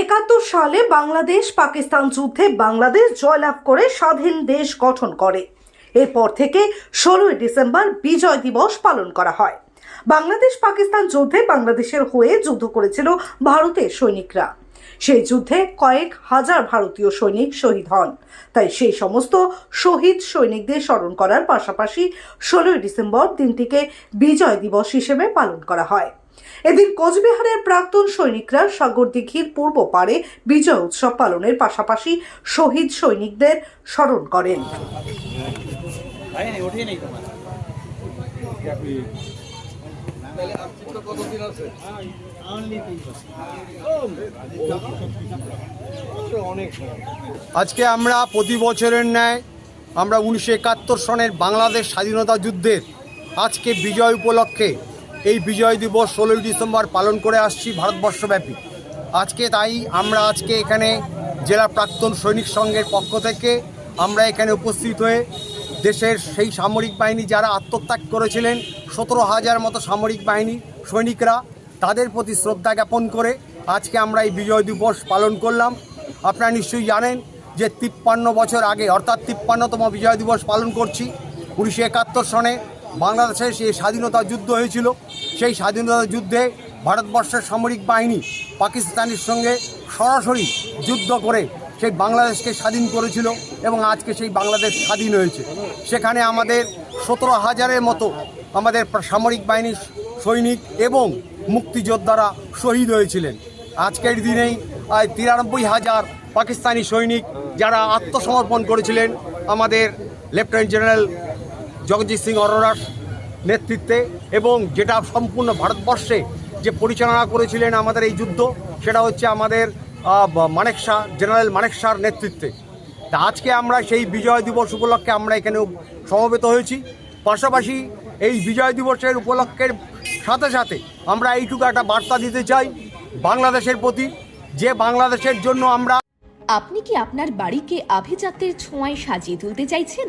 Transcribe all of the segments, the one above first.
একাত্তর সালে বাংলাদেশ পাকিস্তান যুদ্ধে বাংলাদেশ জয়লাভ করে স্বাধীন দেশ গঠন করে। এরপর থেকে ষোলোই ডিসেম্বর বিজয় দিবস পালন করা হয়। বাংলাদেশ পাকিস্তান যুদ্ধে বাংলাদেশের হয়ে যুদ্ধ করেছিল ভারতের সৈনিকরা। সেই যুদ্ধে কয়েক হাজার ভারতীয় সৈনিক শহীদ হন। তাই সেই সমস্ত শহীদ সৈনিকদের স্মরণ করার পাশাপাশি ষোলোই ডিসেম্বর দিনটিকে বিজয় দিবস হিসেবে পালন করা হয়। এদিন কোচবিহারের প্রাক্তন সৈনিকরা সাগর পূর্ব পারে বিজয় উৎসব পালনের পাশাপাশি শহীদ সৈনিকদের স্মরণ করেন। আজকে আমরা প্রতি বছরের ন্যায় আমরা উনিশশো একাত্তর সনের বাংলাদেশ স্বাধীনতা যুদ্ধের আজকে বিজয় উপলক্ষে এই বিজয় দিবস ষোলোই ডিসেম্বর পালন করে আসছি ভারতবর্ষব্যাপী। আজকে তাই আমরা আজকে এখানে জেলা প্রাক্তন সৈনিক সংঘের পক্ষ থেকে আমরা এখানে উপস্থিত হয়ে দেশের সেই সামরিক বাহিনী যারা আত্মত্যাগ করেছিলেন, সতেরো হাজার মতো সামরিক বাহিনী সৈনিকরা, তাদের প্রতি শ্রদ্ধা জ্ঞাপন করে আজকে আমরা এই বিজয় দিবস পালন করলাম। আপনারা নিশ্চয়ই জানেন যে তিপ্পান্ন বছর আগে, অর্থাৎ তিপ্পান্নতম বিজয় দিবস পালন করছি, উনিশশো একাত্তর সনে। বাংলাদেশে সেই স্বাধীনতা যুদ্ধ হয়েছিল। সেই স্বাধীনতা যুদ্ধে ভারতবর্ষের সামরিক বাহিনী পাকিস্তানের সঙ্গে সরাসরি যুদ্ধ করে সেই বাংলাদেশকে স্বাধীন করেছিল এবং আজকে সেই বাংলাদেশ স্বাধীন হয়েছে। সেখানে আমাদের সতেরো হাজারের মতো আমাদের সামরিক বাহিনীর সৈনিক এবং মুক্তিযোদ্ধারা শহীদ হয়েছিলেন। আজকের দিনেই তিরানব্বই হাজার পাকিস্তানি সৈনিক যারা আত্মসমর্পণ করেছিলেন আমাদের লেফটেন্যান্ট জেনারেল জগজিৎ সিং অরোরার নেতৃত্বে এবং যেটা সম্পূর্ণ ভারতবর্ষে যে পরিচালনা করেছিলেন আমাদের এই যুদ্ধ, সেটা হচ্ছে আমাদের মানেক শাহ জেনারেল মানেক শাহর নেতৃত্বে। তা আজকে আমরা সেই বিজয় দিবস উপলক্ষে আমরা এখানে সমবেত হয়েছি। পাশাপাশি এই বিজয় দিবসের উপলক্ষের সাথে সাথে আমরা এইটুকু একটা বার্তা দিতে চাই বাংলাদেশের প্রতি, যে বাংলাদেশের জন্য আমরা আপনি কি আপনার বাড়িকে আভিজাত্যের ছোঁয়ায় সাজিয়ে তুলতে চাইছেন?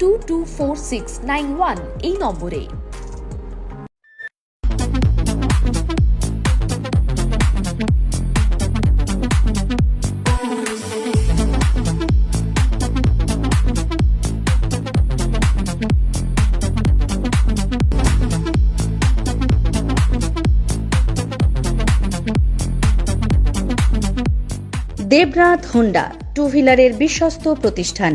two two four six nine one এই নম্বরে। দেবরাত হোন্ডা টু হুইলারের বিশ্বস্ত প্রতিষ্ঠান।